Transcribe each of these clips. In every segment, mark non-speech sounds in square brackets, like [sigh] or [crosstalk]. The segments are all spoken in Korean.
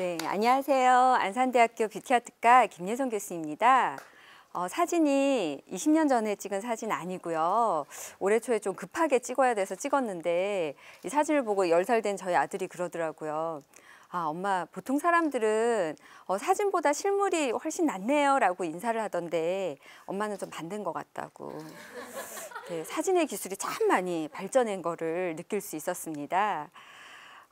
네, 안녕하세요. 안산대학교 뷰티아트과 김예성 교수입니다. 어, 사진이 20년 전에 찍은 사진 아니고요. 올해 초에 좀 급하게 찍어야 돼서 찍었는데 이 사진을 보고 10살 된 저희 아들이 그러더라고요. 아, 엄마, 보통 사람들은 어, 사진보다 실물이 훨씬 낫네요. 라고 인사를 하던데 엄마는 좀 반대인 것 같다고. 네, 사진의 기술이 참 많이 발전한 거를 느낄 수 있었습니다.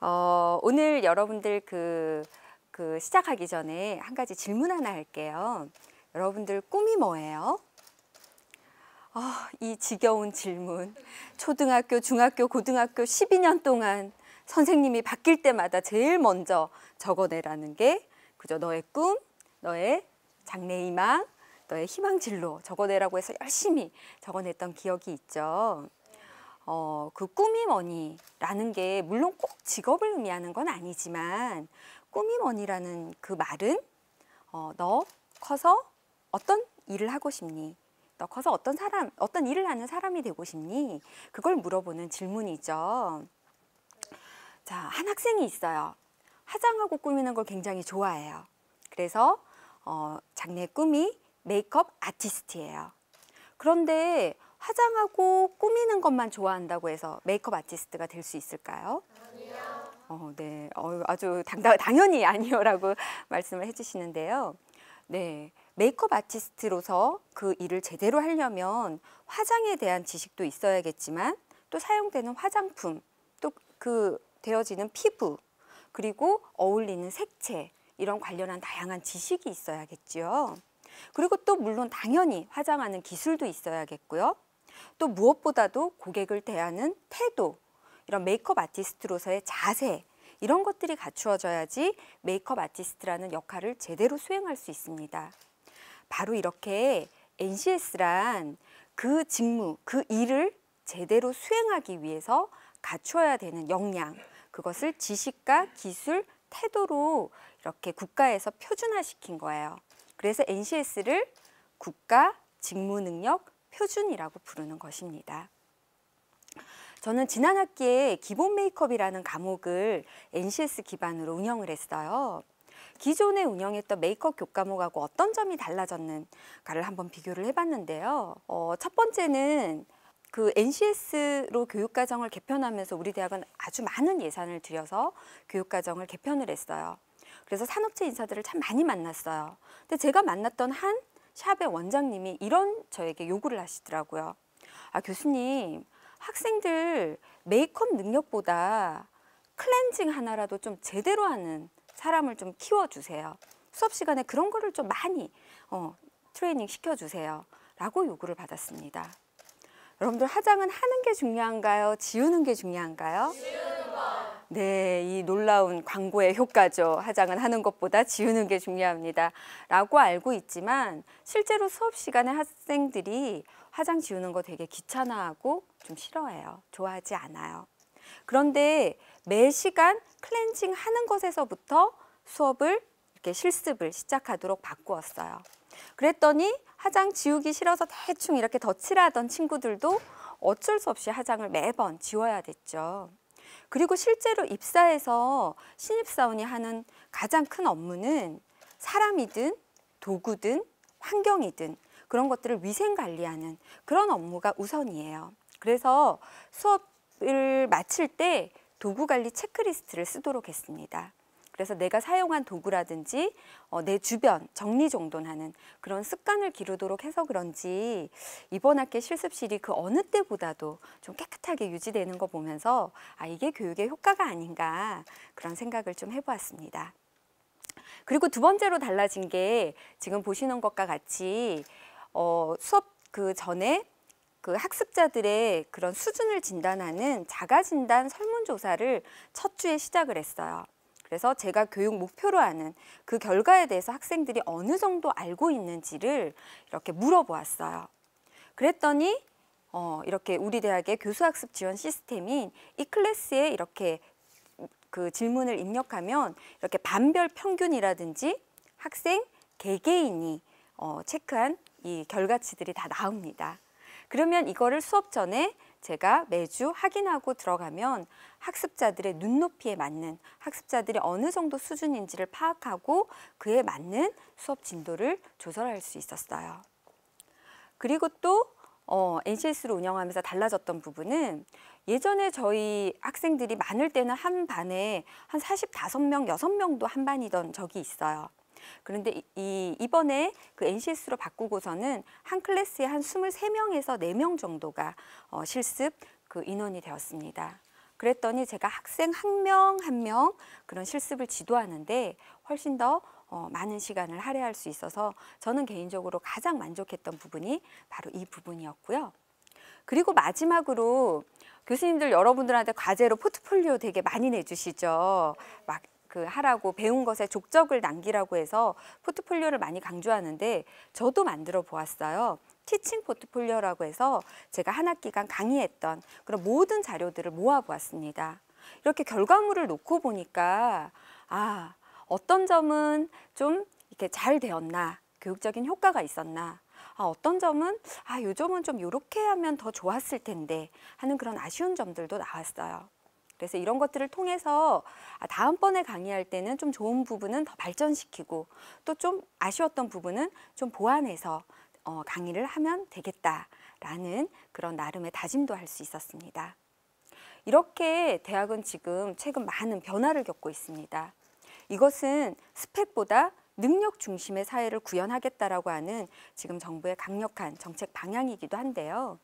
어, 오늘 여러분들 그, 그 시작하기 전에 한 가지 질문 하나 할게요. 여러분들 꿈이 뭐예요? 아, 이 지겨운 질문. 초등학교, 중학교, 고등학교 12년 동안 선생님이 바뀔 때마다 제일 먼저 적어내라는 게 그저 너의 꿈, 너의 장래희망, 너의 희망 진로 적어내라고 해서 열심히 적어냈던 기억이 있죠. 어, 그 꿈이 뭐니라는 게 물론 꼭 직업을 의미하는 건 아니지만 꿈이 뭐니라는 그 말은 어, 너 커서 어떤 일을 하고 싶니? 너 커서 어떤 사람, 어떤 일을 하는 사람이 되고 싶니? 그걸 물어보는 질문이죠. 자, 한 학생이 있어요. 화장하고 꾸미는 걸 굉장히 좋아해요. 그래서 어, 장래 꿈이 메이크업 아티스트예요. 그런데 화장하고 꾸미는 것만 좋아한다고 해서 메이크업 아티스트가 될 수 있을까요? 아니요. 어, 네. 어, 아주 당당, 당연히 아니요라고 [laughs] 말씀을 해주시는데요. 네. 메이크업 아티스트로서 그 일을 제대로 하려면 화장에 대한 지식도 있어야겠지만 또 사용되는 화장품, 또 그 되어지는 피부, 그리고 어울리는 색채, 이런 관련한 다양한 지식이 있어야겠지요. 그리고 또 물론 당연히 화장하는 기술도 있어야겠고요. 또 무엇보다도 고객을 대하는 태도, 이런 메이크업 아티스트로서의 자세, 이런 것들이 갖추어져야지 메이크업 아티스트라는 역할을 제대로 수행할 수 있습니다. 바로 이렇게 NCS란 그 직무, 그 일을 제대로 수행하기 위해서 갖춰야 되는 역량, 그것을 지식과 기술, 태도로 이렇게 국가에서 표준화시킨 거예요. 그래서 NCS를 국가 직무 능력 표준이라고 부르는 것입니다. 저는 지난 학기에 기본 메이크업이라는 과목을 NCS 기반으로 운영을 했어요. 기존에 운영했던 메이크업 교과목하고 어떤 점이 달라졌는가를 한번 비교를 해봤는데요. 어, 첫 번째는 그 NCS로 교육과정을 개편하면서 우리 대학은 아주 많은 예산을 들여서 교육과정을 개편을 했어요. 그래서 산업체 인사들을 참 많이 만났어요. 근데 제가 만났던 한 샵의 원장님이 이런 저에게 요구를 하시더라고요. 아, 교수님, 학생들 메이크업 능력보다 클렌징 하나라도 좀 제대로 하는 사람을 좀 키워주세요. 수업 시간에 그런 거를 좀 많이 어, 트레이닝 시켜주세요. 라고 요구를 받았습니다. 여러분들 화장은 하는 게 중요한가요? 지우는 게 중요한가요? 네, 이 놀라운 광고의 효과죠. 화장은 하는 것보다 지우는 게 중요합니다. 라고 알고 있지만 실제로 수업 시간에 학생들이 화장 지우는 거 되게 귀찮아하고 좀 싫어해요. 좋아하지 않아요. 그런데 매 시간 클렌징 하는 것에서부터 수업을 이렇게 실습을 시작하도록 바꾸었어요. 그랬더니 화장 지우기 싫어서 대충 이렇게 덧칠하던 친구들도 어쩔 수 없이 화장을 매번 지워야 됐죠. 그리고 실제로 입사에서 신입사원이 하는 가장 큰 업무는 사람이든 도구든 환경이든 그런 것들을 위생 관리하는 그런 업무가 우선이에요. 그래서 수업을 마칠 때 도구 관리 체크리스트를 쓰도록 했습니다. 그래서 내가 사용한 도구라든지 어, 내 주변 정리정돈하는 그런 습관을 기르도록 해서 그런지 이번 학기 실습실이 그 어느 때보다도 좀 깨끗하게 유지되는 거 보면서 아 이게 교육의 효과가 아닌가 그런 생각을 좀 해보았습니다. 그리고 두 번째로 달라진 게 지금 보시는 것과 같이 어, 수업 그 전에 그 학습자들의 그런 수준을 진단하는 자가 진단 설문조사를 첫 주에 시작을 했어요. 그래서 제가 교육 목표로 하는 그 결과에 대해서 학생들이 어느 정도 알고 있는지를 이렇게 물어보았어요. 그랬더니 어, 이렇게 우리 대학의 교수학습 지원 시스템인 이 클래스에 이렇게 그 질문을 입력하면 이렇게 반별 평균이라든지 학생 개개인이 어, 체크한 이 결과치들이 다 나옵니다. 그러면 이거를 수업 전에 제가 매주 확인하고 들어가면 학습자들의 눈높이에 맞는 학습자들이 어느 정도 수준인지를 파악하고 그에 맞는 수업 진도를 조절할 수 있었어요. 그리고 또 어, NCS를 운영하면서 달라졌던 부분은 예전에 저희 학생들이 많을 때는 한 반에 한 45명, 6명도 한 반이던 적이 있어요. 그런데 이- 이, 이번에 그 NCS로 바꾸고서는 한 클래스에 한 23명에서 4명 정도가 어, 실습 그 인원이 되었습니다. 그랬더니 제가 학생 한명 한 명 그런 실습을 지도하는데 훨씬 더 어, 많은 시간을 할애할 수 있어서 저는 개인적으로 가장 만족했던 부분이 바로 이 부분이었고요. 그리고 마지막으로 교수님들 여러분들한테 과제로 포트폴리오 되게 많이 내주시죠. 막 그 하라고 배운 것에 족적을 남기라고 해서 포트폴리오를 많이 강조하는데 저도 만들어 보았어요. 티칭 포트폴리오라고 해서 제가 한 학기간 강의했던 그런 모든 자료들을 모아 보았습니다. 이렇게 결과물을 놓고 보니까 아, 어떤 점은 좀 이렇게 잘 되었나, 교육적인 효과가 있었나, 아, 어떤 점은 아, 요 점은 좀 이렇게 하면 더 좋았을 텐데 하는 그런 아쉬운 점들도 나왔어요. 그래서 이런 것들을 통해서 아, 다음번에 강의할 때는 좀 좋은 부분은 더 발전시키고 또 좀 아쉬웠던 부분은 좀 보완해서 어, 강의를 하면 되겠다라는 그런 나름의 다짐도 할 수 있었습니다. 이렇게 대학은 지금 최근 많은 변화를 겪고 있습니다. 이것은 스펙보다 능력 중심의 사회를 구현하겠다라고 하는 지금 정부의 강력한 정책 방향이기도 한데요.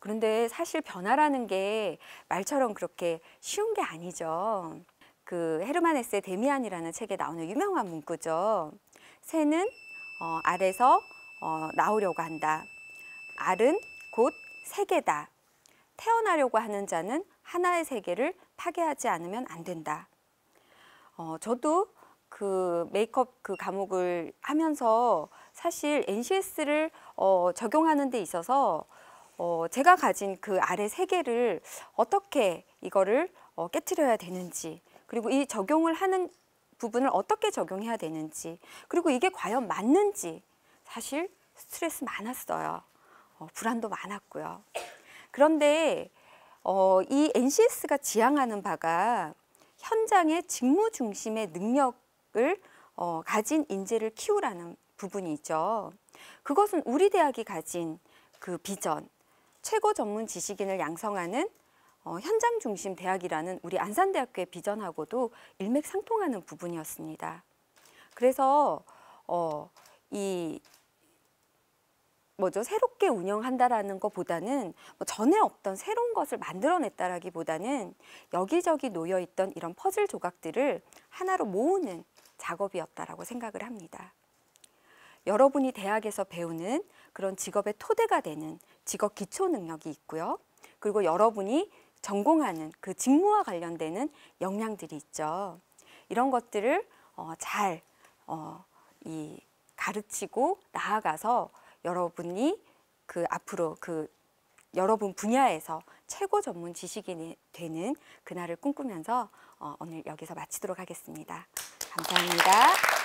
그런데 사실 변화라는 게 말처럼 그렇게 쉬운 게 아니죠. 그 헤르만 헤세 데미안이라는 책에 나오는 유명한 문구죠. 새는 어, 알에서 어, 나오려고 한다. 알은 곧 세계다. 태어나려고 하는 자는 하나의 세계를 파괴하지 않으면 안 된다. 어, 저도 그 메이크업 그 과목을 하면서 사실 NCS를 어, 적용하는 데 있어서 어, 제가 가진 그 아래 세계를 어떻게 이거를 어, 깨뜨려야 되는지 그리고 이 적용을 하는 부분을 어떻게 적용해야 되는지 그리고 이게 과연 맞는지 사실 스트레스 많았어요. 어, 불안도 많았고요. 그런데 어, 이 NCS가 지향하는 바가 현장의 직무 중심의 능력을 어, 가진 인재를 키우라는 부분이 있죠. 그것은 우리 대학이 가진 그 비전, 최고 전문 지식인을 양성하는 어, 현장 중심 대학이라는 우리 안산대학교의 비전하고도 일맥상통하는 부분이었습니다. 그래서 어, 이 뭐죠 새롭게 운영한다라는 것보다는 뭐 전에 없던 새로운 것을 만들어냈다라기보다는 여기저기 놓여 있던 이런 퍼즐 조각들을 하나로 모으는 작업이었다라고 생각을 합니다. 여러분이 대학에서 배우는 그런 직업의 토대가 되는 직업 기초 능력이 있고요. 그리고 여러분이 전공하는 그 직무와 관련되는 역량들이 있죠. 이런 것들을 어, 잘 어, 이 가르치고 나아가서 여러분이 그 앞으로 그 여러분 분야에서 최고 전문 지식인이 되는 그날을 꿈꾸면서 어, 오늘 여기서 마치도록 하겠습니다. 감사합니다.